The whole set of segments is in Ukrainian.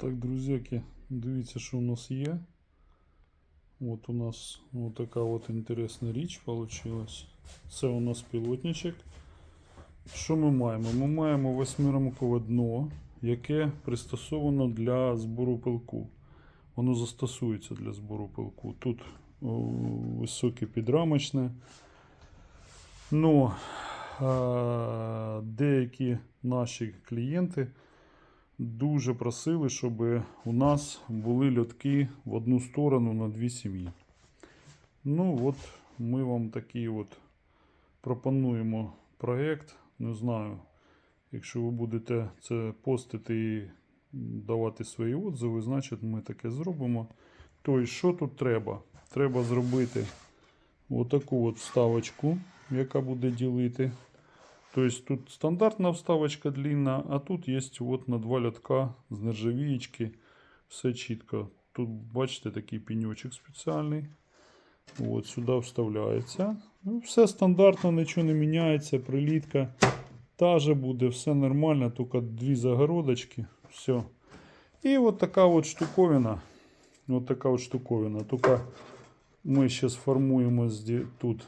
Так, друзяки, дивіться, що у нас є. От у нас така от інтересна річ вийшла. Це у нас пілотничок. Що ми маємо? Ми маємо восьмирамкове дно, яке пристосовано для збору пилку. Воно застосується для збору пилку. Тут високе підрамочне. Ну, деякі наші клієнти дуже просили, щоб у нас були льотки в одну сторону на дві сім'ї. Ну, от ми вам такий от пропонуємо проєкт. Не знаю, якщо ви будете це постити і давати свої отзиви, значить ми таке зробимо. Тобто, що тут треба? Треба зробити отаку от вставочку, яка буде ділити. Тобто тут стандартна вставочка длинна, а тут є от на два лятка з нержавієчки. Все чітко. Тут, бачите, такий пеньочок спеціальний. От сюди вставляється. Ну, все стандартно, нічого не міняється. Прилітка та же буде, все нормально, тільки дві загородочки. Все. І от така от штуковина. От така от штуковина. Тільки ми ще сформуємо тут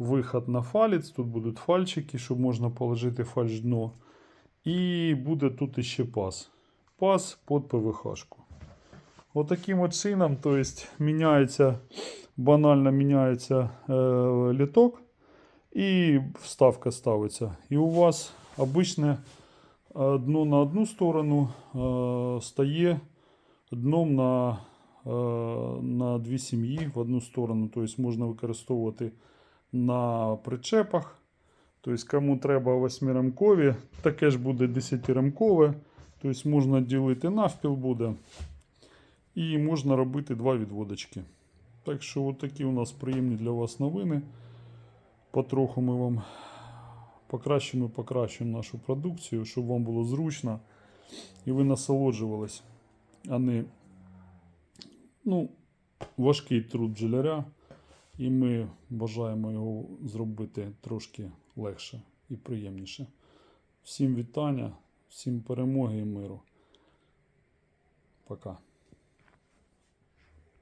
виход на фалець. Тут будуть фальчики, щоб можна положити фальш дно. І буде тут іще паз. Паз під ПВХ-шку. Отаким от чином, есть, міняється, банально міняється е, літок і вставка ставиться. І у вас обичне е, дно на одну сторону е, стає дном на, е, на дві сім'ї в одну сторону. Тобто можна використовувати на причепах. Тобто, кому треба восьмирамкові, таке ж буде 10-рамкове. Тобто можна ділити навпіл буде. І можна робити два відводочки. Так що, от такі у нас приємні для вас новини. Потроху ми вам покращимо і покращуємо нашу продукцію, щоб вам було зручно і ви насолоджувались, а не ну, важкий труд бджоляря. І ми бажаємо його зробити трошки легше і приємніше. Всім вітання, всім перемоги і миру. Пока.